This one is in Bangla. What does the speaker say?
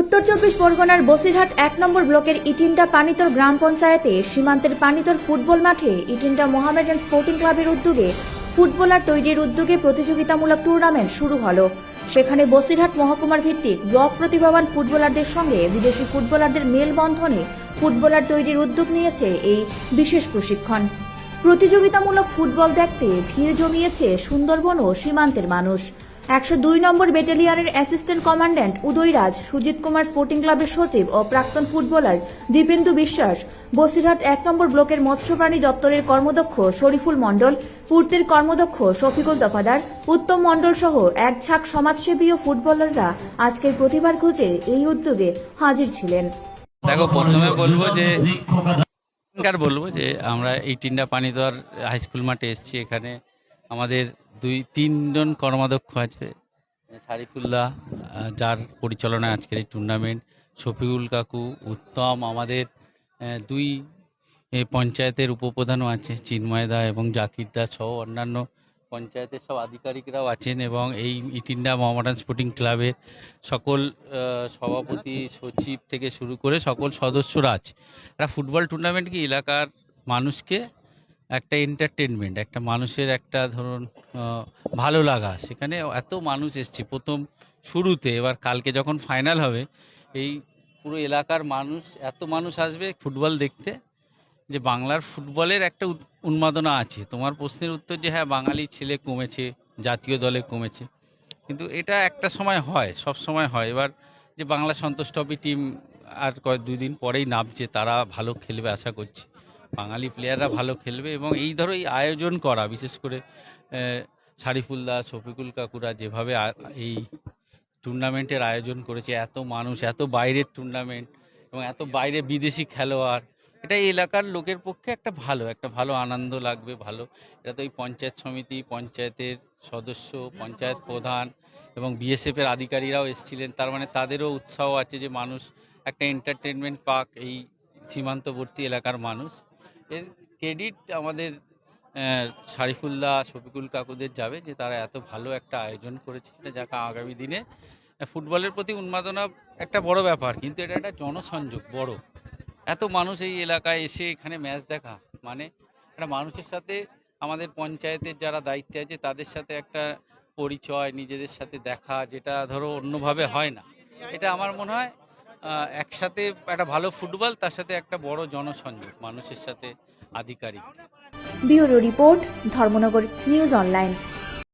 উত্তর চব্বিশ পরগনার বসিরহাট এক নম্বর ব্লকের ইটিন্ডা পানিতর গ্রাম পঞ্চায়েতে সীমান্তের পানিতর ফুটবল মাঠে ইটিন্ডা মোহামেডান স্পোর্টিং ক্লাবের উদ্যোগে ফুটবলার তৈরির উদ্যোগে প্রতিযোগিতামূলক টুর্নামেন্ট শুরু হলো। সেখানে বসিরহাট মহকুমার ভিত্তিক ব্লক প্রতিভাবান ফুটবলারদের সঙ্গে বিদেশি ফুটবলারদের মেলবন্ধনে ফুটবলার তৈরির উদ্যোগ নিয়েছে এই বিশেষ প্রশিক্ষণ। প্রতিযোগিতামূলক ফুটবল দেখতে ভিড় জমিয়েছে সুন্দরবন ও সীমান্তের মানুষ। একশো দুই নম্বর ব্যাটালিয়নের assistant commandant Udayraj, Sujit Kumar sporting ক্লাবের সচিব ও প্রাক্তন ফুটবলার দীপেন্দু বিশ্বাস, বসিরহাট এক নম্বর ব্লকের মৎস্যপ্রাণী দপ্তরের কর্মদক্ষ শরীফুল মণ্ডল, পূর্তের কর্মদক্ষ শফিকুল দফাদার, উত্তম মণ্ডল সহ এক ঝাঁক সমাজসেবী ও ফুটবলাররা আজকের প্রতিবার খুঁজে এই উদ্যোগে হাজির ছিলেন। দেখো, প্রথমে বলব যে বলব যে, আমরা এই টিন্ডা পানিদর হাই স্কুল মাঠে এসেছি এখানে। আমাদের দুই, তিনজন কর্মাধ্যক্ষ আছে। শারিফুল্লাহ যার পরিচালনায় আজকের এই টুর্নামেন্ট শফিউল কাকু, উত্তম আমাদের দুই পঞ্চায়েতের উপপ্রধানও আছে, চিন্ময় দা এবং জাকির দা সহ অন্যান্য পঞ্চায়েতের সব আধিকারিকরাও আছেন এবং এই ইটিন্ডা মোহামেডান স্পোর্টিং ক্লাবের সকল সভাপতি, সচিব থেকে শুরু করে সকল সদস্যরা আছে। একটা ফুটবল টুর্নামেন্ট কি? এলাকার মানুষকে একটা এন্টারটেনমেন্ট একটা মানুষের একটা ধরুন ভালো লাগা। সেখানে এত মানুষ এসছে। প্রথম শুরুতে, এবার কালকে যখন ফাইনাল হবে, এই পুরো এলাকার মানুষ, এত মানুষ আসবে ফুটবল দেখতে যে বাংলার ফুটবলের একটা উন্মাদনা আছে। তোমার প্রশ্নের উত্তর যে হ্যাঁ বাঙালি ছেলে কমেছে, জাতীয় দলে কমেছে। কিন্তু এটা একটা সময় হয়, সব সময় হয়। এবার যে বাংলা সন্তোষ ট্রফি টিম আর কয়েক, দুই দিন পরেই নামছে, তারা ভালো খেলবে আশা করছি। বাঙালি প্লেয়াররা ভালো খেলবে এবং এই ধরো এই আয়োজন করা, বিশেষ করে শারিফুল্লাহ শফিকুল কাকুরা যেভাবে এই টুর্নামেন্টের আয়োজন করেছে, এত মানুষ, এত বাইরের টুর্নামেন্ট এবং এত বাইরে বিদেশি খেলোয়াড়, এটা এলাকার লোকের পক্ষে একটা ভালো একটা ভালো আনন্দ লাগবে, ভালো। এটা তো এই পঞ্চায়েত সমিতি, পঞ্চায়েতের সদস্য, পঞ্চায়েত প্রধান এবং বিএসএফ এর আধিকারিকরাও এসেছিলেন, তার মানে তাদেরও উৎসাহ আছে যে মানুষ একটা এন্টারটেনমেন্ট পাক এই সীমান্তবর্তী এলাকার মানুষ। এর ক্রেডিট আমাদের শারিফুল্লাহ, শফিকুল কাকুদের যাবে যে তারা এত ভালো একটা আয়োজন করেছে। যাকে আগামী দিনে। ফুটবলের প্রতি উন্মাদনা একটা বড় ব্যাপার, কিন্তু এটা একটা জনসংযোগ বড়। এত মানুষ এই এলাকায় এসে এখানে ম্যাচ দেখা মানে একটা মানুষের সাথে আমাদের পঞ্চায়েতের যারা দায়িত্বে আছে, তাদের সাথে একটা পরিচয়, নিজেদের সাথে দেখা, যেটা ধরো অন্যভাবে হয় না। এটা আমার মনে হয় একসাথে একটা ভালো ফুটবল, তার সাথে একটা বড় জনসংযোগ, মানুষের সাথে আধিকারিক। Bureau report, Dharmanagar news online.